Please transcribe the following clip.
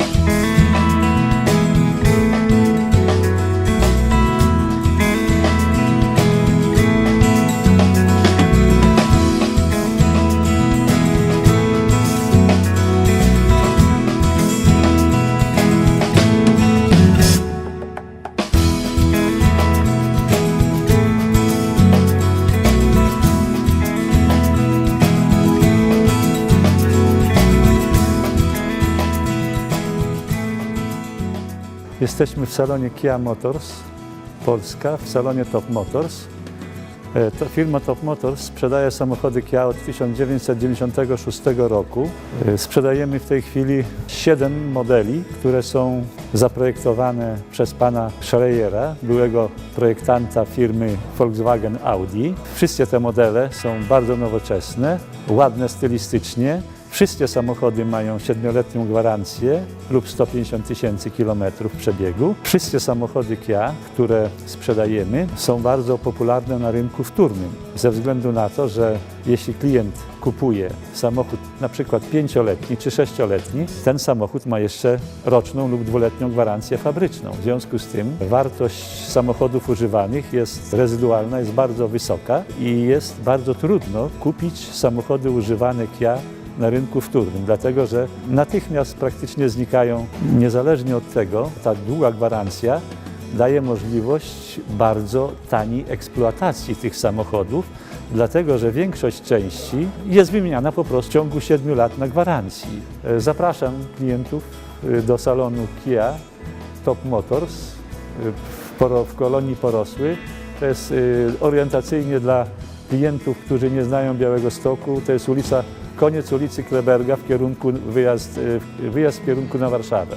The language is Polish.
Música Jesteśmy w salonie Kia Motors Polska, w salonie Top Motors. E, To firma Top Motors sprzedaje samochody Kia od 1996 roku. E, Sprzedajemy w tej chwili 7 modeli, które są zaprojektowane przez pana Schreiera, byłego projektanta firmy Volkswagen Audi. Wszystkie te modele są bardzo nowoczesne, ładne stylistycznie. Wszystkie samochody mają 7-letnią gwarancję lub 150 tysięcy kilometrów przebiegu. Wszystkie samochody Kia, które sprzedajemy, są bardzo popularne na rynku wtórnym, ze względu na to, że jeśli klient kupuje samochód na przykład 5-letni czy 6-letni, ten samochód ma jeszcze roczną lub dwuletnią gwarancję fabryczną. W związku z tym wartość samochodów używanych jest rezydualna, jest bardzo wysoka i jest bardzo trudno kupić samochody używane Kia na rynku wtórnym, dlatego że natychmiast praktycznie znikają, niezależnie od tego, ta długa gwarancja daje możliwość bardzo taniej eksploatacji tych samochodów, dlatego że większość części jest wymieniana po prostu w ciągu 7 lat na gwarancji. E, Zapraszam klientów e, do salonu Kia Top Motors e, w, kolonii Porosły. To jest orientacyjnie dla klientów, którzy nie znają Białego Stoku. To jest ulica, koniec ulicy Kleberga w kierunku wyjazd, e, wyjazd w kierunku na Warszawę.